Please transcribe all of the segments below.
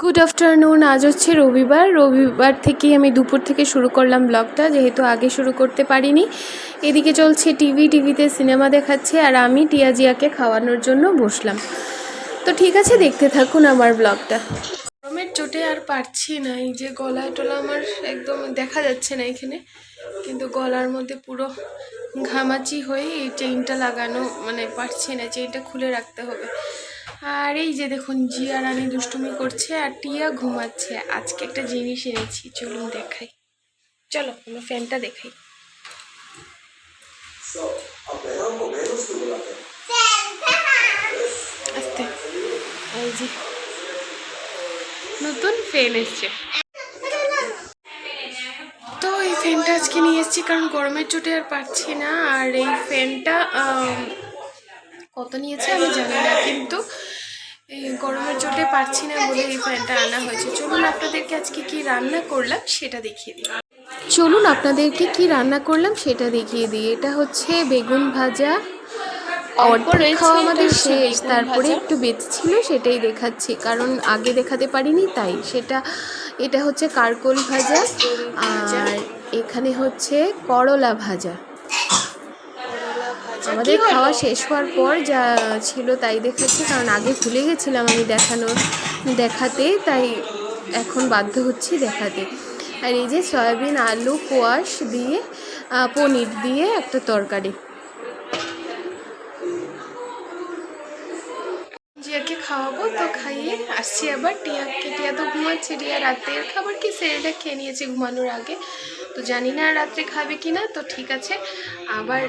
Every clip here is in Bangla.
গুড আফটারনুন আজ হচ্ছে রবিবার। রবিবার থেকেই আমি দুপুর থেকে শুরু করলাম ব্লগটা যেহেতু আগে শুরু করতে পারিনি। এদিকে চলছে টিভি টিভিতে সিনেমা দেখাচ্ছে আর আমি টিয়াজিয়াকে খাওয়ানোর জন্য বসলাম। তো ঠিক আছে, দেখতে থাকুন আমার ব্লগটা গরমের চোটে আর পারছি না, এই যে গলায় টলা আমার একদম দেখা যাচ্ছে না এখানে। কিন্তু গলার মধ্যে পুরো ঘামাচি হয়ে এই চেইনটা লাগানো মানে পারছি না চেইনটা খুলে রাখতে হবে। আর এই যে দেখুন, জিয়া রানী দুষ্টুমি করছে আর টিয়া ঘুমাচ্ছে। আজকে একটা জিনিস এনেছি, চলুন দেখাই। চলো, আমরা ফ্যানটা দেখাই। আস্তে। এই যে, নতুন ফ্যান এসছে। তো এই ফ্যানটা আজকে নিয়ে এসেছি কারণ গরমের চোটে আর পারছি না। আর এই ফ্যানটা কত নিয়েছে আমি জানি না, কিন্তু এই গরমের চোটে পারছি না বলে এই ফ্যানটা আনা হয়েছে। চলুন আপনাদেরকে আজকে কি রান্না করলাম সেটা দেখিয়ে দিই। চলুন আপনাদেরকে কি রান্না করলাম সেটা দেখিয়ে দিই। এটা হচ্ছে বেগুন ভাজা অর্ধেক খাওয়া আমাদের শেষ। তারপরে একটু বেঁচেছিল সেটাই দেখাচ্ছি। কারণ আগে দেখাতে পারিনি তাই সেটা এটা হচ্ছে কারকোল ভাজা। আর এখানে হচ্ছে করলা ভাজা। আমাদের খাওয়া শেষ হওয়ার পর যা ছিল তাই দেখেছি কারণ আগে ভুলে গেছিলাম আমি দেখানো দেখাতে তাই এখন বাধ্য হচ্ছি দেখাতে। আর এই যে সয়াবিন আলু কোয়াশ দিয়ে পনির দিয়ে একটা তরকারি। আসছি আবার। টিয়াকে, টিয়া তো ঘুমাচ্ছে। টিয়া রাতের খাবার কি সেরেটা খেয়ে নিয়েছে ঘুমানোর আগে? তো জানি না রাত্রে খাবে কি না, তো ঠিক আছে। আবার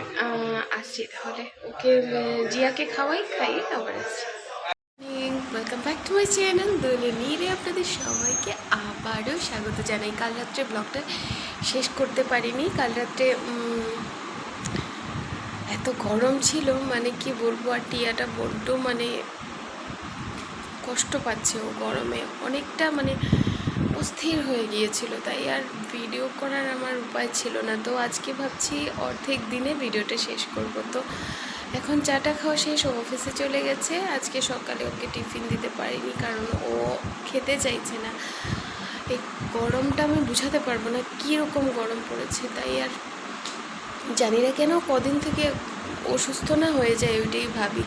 আসছি তাহলে। ওকে জিয়াকে খাওয়াই, খাইয়ে আবার আসছি। Welcome back to my channel দোলে নিয়ে আপনাদের সবাইকে আবারও স্বাগত জানাই। কাল রাত্রে ব্লগটা শেষ করতে পারিনি। কাল রাত্রে এত গরম ছিল মানে কি বলব, আর টিয়াটা বড্ড মানে কষ্ট পাচ্ছে ও গরমে। অনেকটা মানে অস্থির হয়ে গিয়েছিল তাই আর ভিডিও করার আমার উপায় ছিল না। তো আজকে ভাবছি অর্ধেক দিনে ভিডিওটা শেষ করব। তো এখন চাটা খাওয়া শেষ, ও অফিসে চলে গেছে। আজকে সকালে ওকে টিফিন দিতে পারিনি কারণ ও খেতে চাইছে না। এই গরমটা আমি বুঝাতে পারব না কীরকম গরম পড়েছে তাই আর জানি না কেন কদিন থেকে অসুস্থ না হয়ে যায় ওইটাই ভাবি।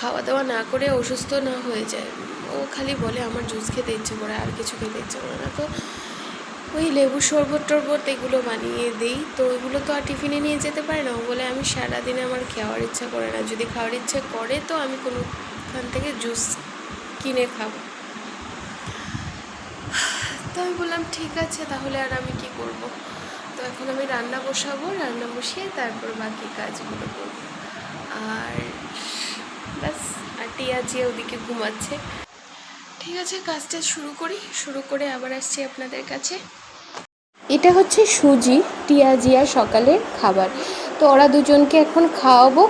খাওয়া দাওয়া না করে অসুস্থ না হয়ে যায়। ও খালি বলে, আমার জুস খেতে ইচ্ছে করে, আর কিছু খেতে ইচ্ছে করে না। তো ওই লেবু শরবত টরবত এগুলো বানিয়ে দিই। তো ওইগুলো তো আর টিফিনে নিয়ে যেতে পারে না। ও বলে, আমি সারাদিনে আমার খাওয়ার ইচ্ছা করে না। যদি খাওয়ার ইচ্ছে করে, তো আমি কোনোখান থেকে জুস কিনে খাব। তো আমি বললাম, ঠিক আছে, তাহলে আর আমি কি করব? তো এখন আমি রান্না বসাবো, রান্না বসিয়ে তারপর বাকি কাজগুলো করব। আর আর টিয়া ওদিকে ঘুমাচ্ছে। ঠিক আছে, কাজটা শুরু করি। শুরু করে আবার আসছি আপনাদের কাছে। এটা হচ্ছে সুজি, টিয়া জিয়া সকালের খাবার। তো ওরা দুজনকে এখন খাওয়াবো,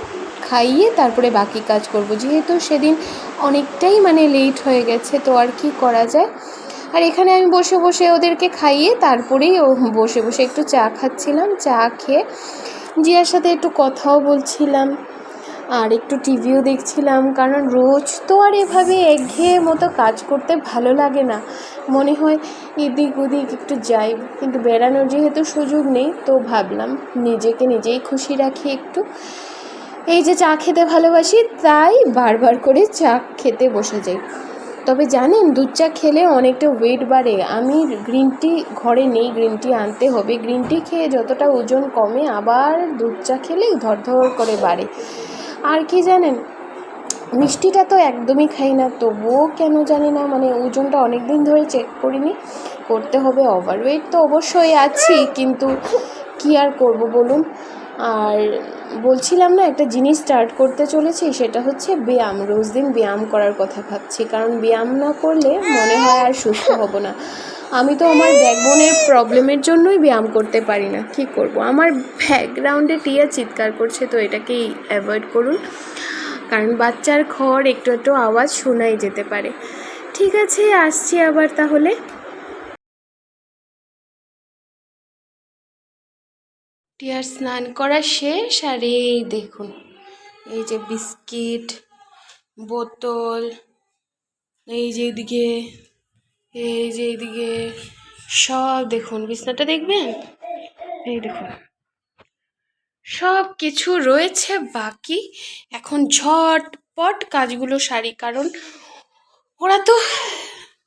খাইয়ে তারপরে বাকি কাজ করব। যেহেতু সেদিন অনেকটাই মানে লেট হয়ে গেছে, তো আর কি করা যায়? আর এখানে আমি বসে বসে ওদেরকে খাইয়ে তারপরেই ও বসে বসে একটু চা খাচ্ছিলাম, চা খেয়ে জিয়ার সাথে একটু কথাও বলছিলাম। আর একটু টিভিও দেখছিলাম, কারণ রোজ তো আর এভাবে একঘেয়ে মতো কাজ করতে ভালো লাগে না। মনে হয় এদিক ওদিক একটু যাই, কিন্তু বেড়ানোর যেহেতু সুযোগ নেই, তো ভাবলাম নিজেকে নিজেই খুশি রাখি একটু। এই যে চা খেতে ভালোবাসি, তাই বারবার করে চা খেতে বসে যাই। তবে জানেন, দুধ চা খেলে অনেকটা ওয়েট বাড়ে। আমি গ্রিন টি ঘরে নেই গ্রিন টি আনতে হবে। গ্রিন টি খেয়ে যতটা ওজন কমে, আবার দুধ চা খেলে ধরধর করে বাড়ে। আর কি জানেন? মিষ্টিটা তো একদমই খাই না, তবুও কেন জানি না মানে ওজনটা অনেক দিন ধরে চেক করিনি। করতে হবে ওভারওয়েট তো অবশ্যই আছি, কিন্তু কি আর করব বলুন? আর বলছিলাম না, একটা জিনিস স্টার্ট করতে চলেছি, সেটা হচ্ছে ব্যায়াম। রোজ দিন ব্যায়াম করার কথা ভাবছি, কারণ ব্যায়াম না করলে মনে হয় আর সুস্থ হব না। আমি তো আমার ব্যাকবোনের প্রবলেমের জন্যই ব্যায়াম করতে পারি না। কী করব? আমার ব্যাকগ্রাউন্ডে টিয়া চিৎকার করছে, তো এটাকেই অ্যাভয়েড করুন। কারণ বাচ্চার খড় একটু একটু আওয়াজ শোনাই যেতে পারে। ঠিক আছে, আসছি আবার তাহলে। টিয়ার স্নান করা শেষ, আর এই দেখুন, এই যে বিস্কিট, বোতল, এই যে এদিকে এই যে এইদিকে সব দেখুন, বিছনাটা দেখবেন? এই দেখুন। সব কিছু রয়েছে বাকি। এখন ঝটপট কাজগুলো সারি, কারণ ওরা তো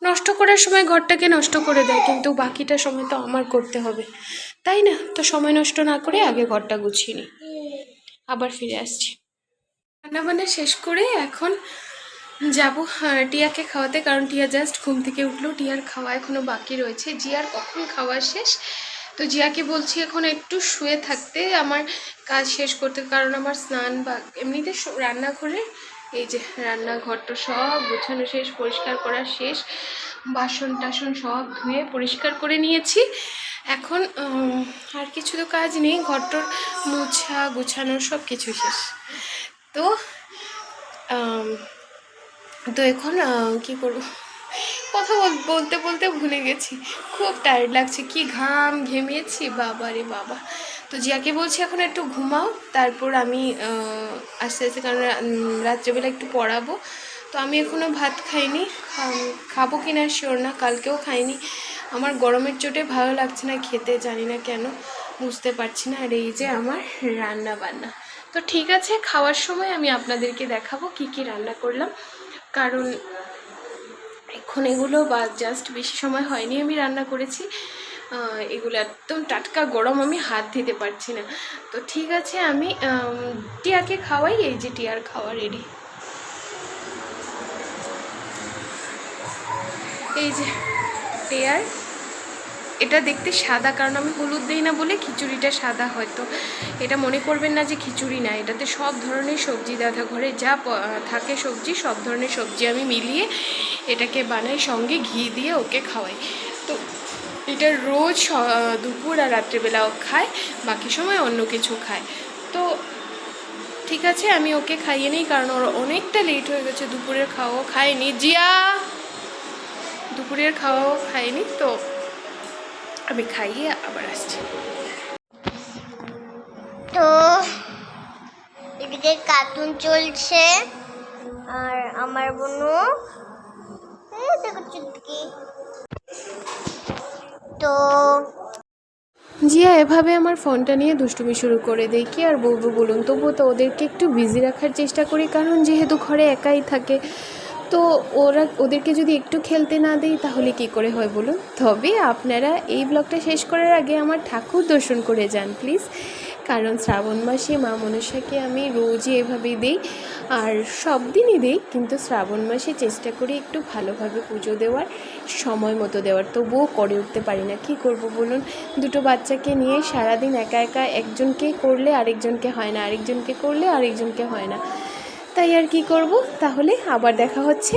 নষ্ট করার সময় ঘরটাকে নষ্ট করে দেয়, কিন্তু বাকিটা সময় তো আমার করতে হবে। তাই না? তো সময় নষ্ট না করে আগে ঘরটা গুছিয়ে নিই। আবার ফিরে আসছি। রান্নাবান্না শেষ করে এখন যাব টিয়াকে খাওয়াতে। কারণ টিয়া জাস্ট ঘুম থেকে উঠল। টিয়ার খাওয়া এখনও বাকি রয়েছে। জিয়ার কখন খাওয়া শেষ? তো জিয়াকে বলছি এখন একটু শুয়ে থাকতে, আমার কাজ শেষ করতে। কারণ আমার স্নান বা এমনিতে রান্নাঘরে এই যে রান্নাঘরটা সব গোছানো শেষ, পরিষ্কার করা শেষ, বাসন টাসন সব ধুয়ে পরিষ্কার করে নিয়েছি। এখন আর কিছু তো কাজ নেই, ঘরটোর মোছা, গোছানো সব কিছু শেষ। তো তো এখন কি করব? কথা বল- বলতে বলতে ভুলে গেছি। খুব টায়ার্ড লাগছে। কি ঘাম ঘেমিয়েছি? বাবা রে বাবা। তো জিয়াকে বলছি, এখন একটু ঘুমাও। তারপর আমি আস্তে আস্তে কারণ রাত্রেবেলা একটু পড়াবো। তো আমি এখনও ভাত খাইনি। খাব কি না শিওর না, কালকেও খাইনি। আমার গরমের চোটে ভালো লাগছে না, খেতে জানি না কেন। বুঝতে পারছি না। আর এই যে আমার রান্না বান্না তো ঠিক আছে, খাওয়ার সময় আমি আপনাদেরকে দেখাবো কি কি রান্না করলাম। কারণ এখন এগুলো বা জাস্ট বেশি সময় হয়নি আমি রান্না করেছি। এগুলো একদম টাটকা গরম আমি হাত দিতে পারছি না। তো ঠিক আছে আমি টিয়াকে খাওয়াই, এই যে টিয়ার খাওয়া রেডি এই যে টিয়ার এটা দেখতে সাদা, কারণ আমি হলুদ দিই না বলে খিচুড়িটা সাদা হয়তো। এটা মনে করবেন না যে খিচুড়ি না, এটাতে সব ধরনের সবজি, দাদা ঘরে যা থাকে সবজি, সব ধরনের সবজি আমি মিলিয়ে এটাকে বানাই, সঙ্গে ঘি দিয়ে ওকে খাওয়াই। তো এটা রোজ দুপুর আর রাত্রেবেলাও খায়, বাকি সময় অন্য কিছু খায়। তো ঠিক আছে, আমি ওকে খাইয়ে নিই, কারণ ওর অনেকটা লেট হয়ে গেছে, দুপুরের খাওয়াও খায়নি। জিয়া! দুপুরের খাওয়াও খায়নি, তো আমি খাইয়ে আবার আসছি। তো এদিকে কার্টুন চলছে আর আমার বোনও এই দেখো চুটকি তো জিয়া এভাবে আমার ফোনটা নিয়ে দুষ্টুমি শুরু করে দেয় কি আর বলব বলুন? তবুও তো ওদেরকে একটু বিজি রাখার চেষ্টা করি কারণ যেহেতু ঘরে একাই থাকে তো ওরা, ওদেরকে যদি একটু খেলতে না দিই, তাহলে কি করে হয় বলুন? তবে আপনারা এই ব্লগটা শেষ করার আগে আমার ঠাকুর দর্শন করে যান প্লিজ কারণ শ্রাবণ মাসে মা মনসাকে আমি রোজই এভাবেই দিই, আর সব দিনই দিই, কিন্তু শ্রাবণ মাসে চেষ্টা করি একটু ভালোভাবে পুজো দেওয়ার, সময় মতো দেওয়ার। তবুও করে উঠতে পারি না। কী করব বলুন? দুটো বাচ্চাকে নিয়ে সারাদিন একা একা একজনকে করলে আরেকজনকে হয় না, আরেকজনকে করলে আরেকজনকে হয় না। তাই আর কি করব? তাহলে আবার দেখা হচ্ছে।